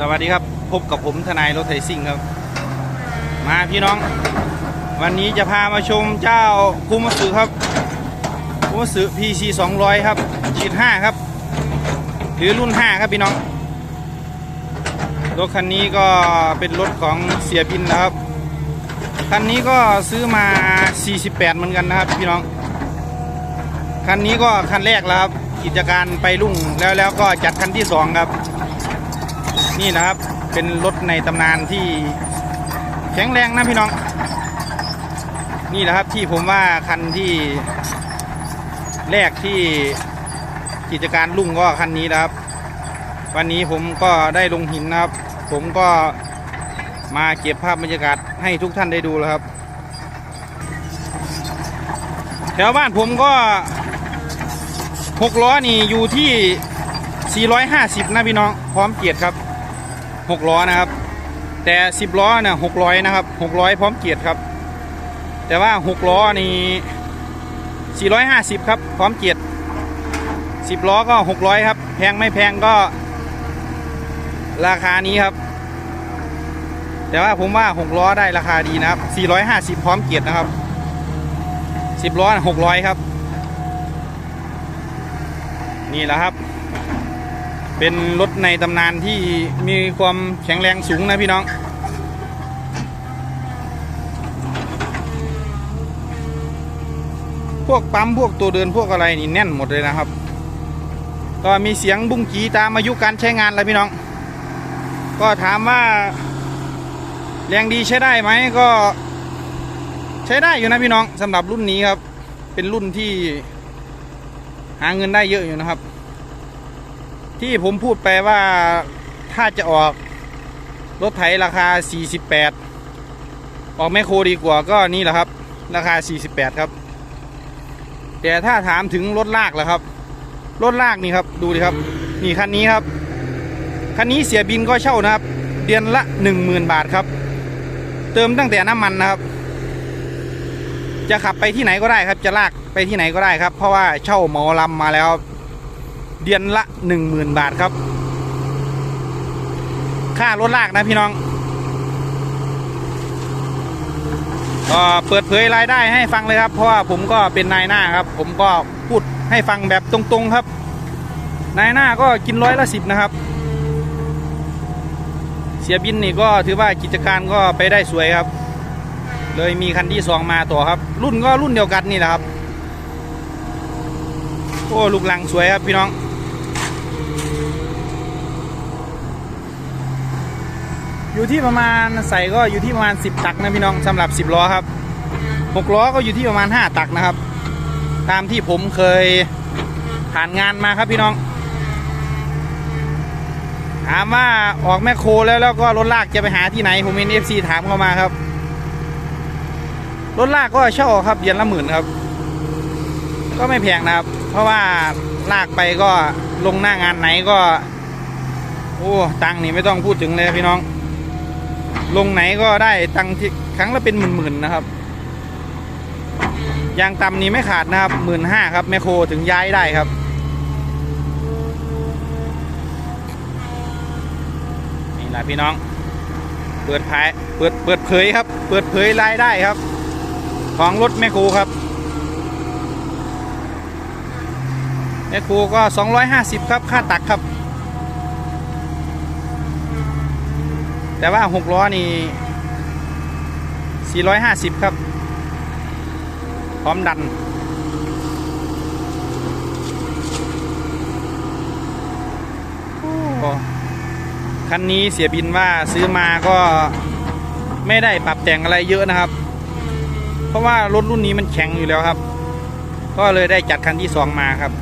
สวัสดีครับ พบกับผมทนายรถไถซิ่งครับ มาพี่น้อง วันนี้จะพามาชมเจ้าคุมาสึครับคุมาสึ PC 200 ครับฉีด5ครับ หรือรุ่น 5 ครับพี่น้อง รถคันนี้ก็เป็นรถของเสียบินนะครับ คันนี้ก็ซื้อมา 48 เหมือนกันนะครับพี่น้อง คันนี้ก็คันแรกแล้วครับ กิจการไปรุ่งแล้วแล้วก็จัดคันที่สองครับ นี่นะครับเป็นรถในตำนานที่แข็งแรงนะพี่น้อง นี่แหละครับที่ผมว่าคันที่แรกที่กิจการรุ่งก็คันนี้นะครับ วันนี้ผมก็ได้ลงหินนะครับ ผมก็มาเก็บภาพบรรยากาศให้ทุกท่านได้ดูแล้วครับแถวบ้านผมก็หกล้อนี่อยู่ที่ 450 นะพี่น้อง พร้อมเกียรติครับ 6ล้อนะครับ แต่ 10 ล้อนี่ย600นะครับ600 พร้อมเกียรติครับ แต่ว่า 6 ล้อนี่450 ครับ พร้อมเกียรติ10 ล้อก็ 600 ครับ แพงไม่แพงก็ ราคานี้ครับ แต่ว่าผมว่า 6 ล้อได้ราคาดีนะครับ 450 พร้อมเกียรตินะครับ 10 ล้อ 600 ครับ นี่แหละครับ เป็นรถในตำนานที่มีความแข็งแรงสูงนะพี่น้อง พวกปั๊มพวกตัวเดินพวกอะไรนี่แน่นหมดเลยนะครับ ก็มีเสียงบุ้งกีตามอายุการใช้งานแล้วพี่น้อง ก็ถามว่า แรงดีใช้ได้ไหมก็ ใช้ได้อยู่นะพี่น้องสำหรับรุ่นนี้ครับ เป็นรุ่นที่ หาเงินได้เยอะอยู่นะครับ ที่ผมพูดไปว่าถ้าจะออกรถไถราคา 48 ออกแมคโครดีกว่าก็นี่แหละครับ ราคา 48 ครับ แต่ถ้าถามถึงรถลากล่ะครับ รถลากนี่ครับดูดิครับ นี่คันนี้ครับ คันนี้เสียบินก็เช่านะครับ เดือนละ 10,000 บาทครับ เติมตั้งแต่น้ำมันนะครับ จะขับไปที่ไหนก็ได้ครับ จะลากไปที่ไหนก็ได้ครับ เพราะว่าเช่าเหมาลำมาแล้ว เดือนละหนึ่งหมื่นบาทครับ ค่ารถลากนะพี่น้องก็เปิดเผยรายได้ให้ฟังเลยครับ เพราะว่าผมก็เป็นนายหน้าครับ ผมก็พูดให้ฟังแบบตรงๆครับ นายหน้าก็กินร้อยละสิบนะครับ เสียบินนี่ก็ถือว่ากิจการก็ไปได้สวยครับ เลยมีคันที่สองมาต่อครับ รุ่นก็รุ่นเดียวกันนี่แหละครับ โอ้ลูกลังสวยครับพี่น้อง อยู่ที่ประมาณใส่ก็อยู่ที่ประมาณ 10 ตักนะพี่น้องสำหรับ 10ล้อครับ6ล้อก็อยู่ที่ประมาณ 5 ตักนะครับ ตามที่ผมเคยผ่านงานมาครับพี่น้อง ถามว่าออกแมคโครแล้วแล้วก็รถลากจะไปหาที่ไหน ผมเห็นเอฟซีถามเข้ามาครับ รถลากก็เช่าครับเดือนละหมื่นครับ ก็ไม่แพงนะครับ เพราะว่าลากไปก็ลงหน้างานไหนก็ โอ้ตังนี่ไม่ต้องพูดถึงเลยพี่น้อง ลงไหนก็ได้ตังค์ที่ครั้งละเป็นหมื่นๆนะครับ ยางต่ำนี่ไม่ขาดนะครับหมื่นห้าครับแมคโครถึงย้ายได้ครับนี่แหละพี่น้อง เปิดเผยเปิดเปิดเผยครับ เปิดเผยรายได้ครับ ของรถแมคโครครับแมคโครก็ 250 ครับ ค่าตักครับ แต่ว่า6ล้อนี่ 450 ครับ พร้อมดันโอ้คันนี้เสียบินว่าซื้อมาก็ไม่ได้ปรับแต่งอะไรเยอะนะครับ เพราะว่ารถรุ่นนี้มันแข็งอยู่แล้วครับ ก็เลยได้จัดคันที่สองมาครับ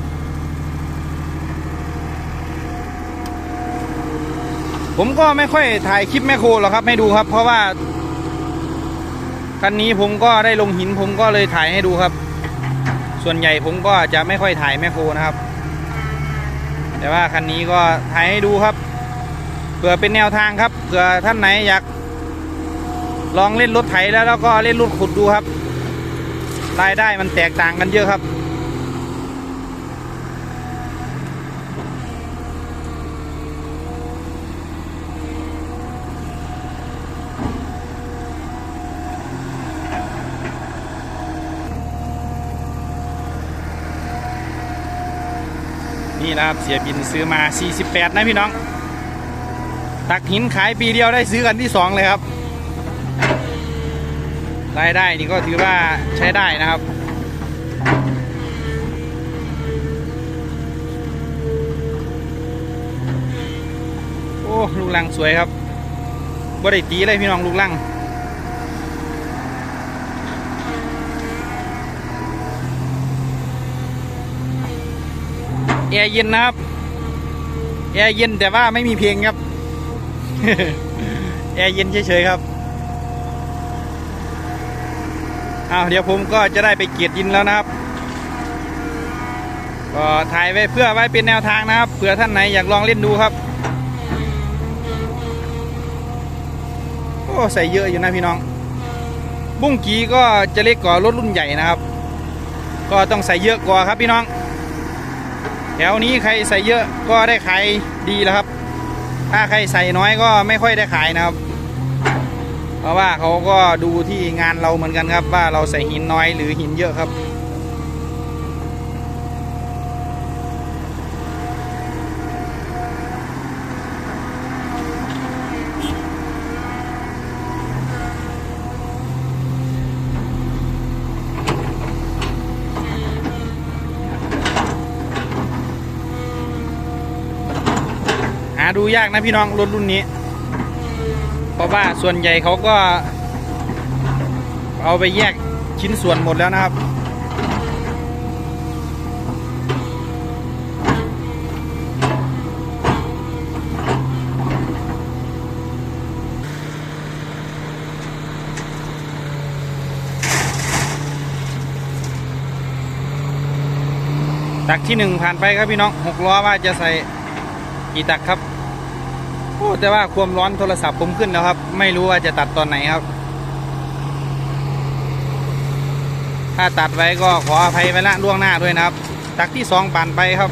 ผมก็ไม่ค่อยถ่ายคลิปแมคโครหรอกครับให้ดูครับ เพราะว่าคันนี้ผมก็ได้ลงหินผมก็เลยถ่ายให้ดูครับ ส่วนใหญ่ผมก็จะไม่ค่อยถ่ายแมคโครนะครับ แต่ว่าคันนี้ก็ถ่ายให้ดูครับเผื่อเป็นแนวทางครับเผื่อท่านไหนอยากลองเล่นรถไถแล้วแล้วก็เล่นรถขุดดูครับ รายได้มันแตกต่างกันเยอะครับ นี่นะครับเสียบินซื้อมา 48 นะพี่น้อง ตักหินขายปีเดียวได้ซื้อกันที่ 2 เลยครับ รายได้นี่ก็ถือว่าใช้ได้นะครับโอ้ลูกลังสวยครับบ่ได้ตีเลยพี่น้องลูกลัง แอร์เย็นนะครับ แอร์เย็นแต่ว่าไม่มีเพลงครับ แอร์เย็นเฉยๆครับเอาเดี๋ยวผมก็จะได้ไปเกียรติยินแล้วนะครับ ก็ถ่ายไว้เพื่อไว้เป็นแนวทางนะครับ เผื่อท่านไหนอยากลองเล่นดูครับ โอ้ใส่เยอะอยู่นะพี่น้อง บุ้งกีก็จะเล็กกว่ารถรุ่นใหญ่นะครับ ก็ต้องใส่เยอะกว่าครับพี่น้อง แถวนี้ใครใส่เยอะก็ได้ขายดีแล้วครับ ถ้าใครใส่น้อยก็ไม่ค่อยได้ขายนะครับ เพราะว่าเขาก็ดูที่งานเราเหมือนกันครับ ว่าเราใส่หินน้อยหรือหินเยอะครับ ดูยากนะพี่น้องรถรุ่นนี้ เพราะว่าส่วนใหญ่เขาก็ เอาไปแยกชิ้นส่วนหมดแล้วนะครับตักที่หนึ่งผ่านไปครับพี่น้องหกล้อว่าจะใส่กี่ตักครับ โอ้แต่ว่าความร้อนโทรศัพท์ผมขึ้นแล้วครับ ไม่รู้ว่าจะตัดตอนไหนครับ ถ้าตัดไว้ก็ขออภัยไว้ละล่วงหน้าด้วยนะครับตักที่สองปั่นไปครับ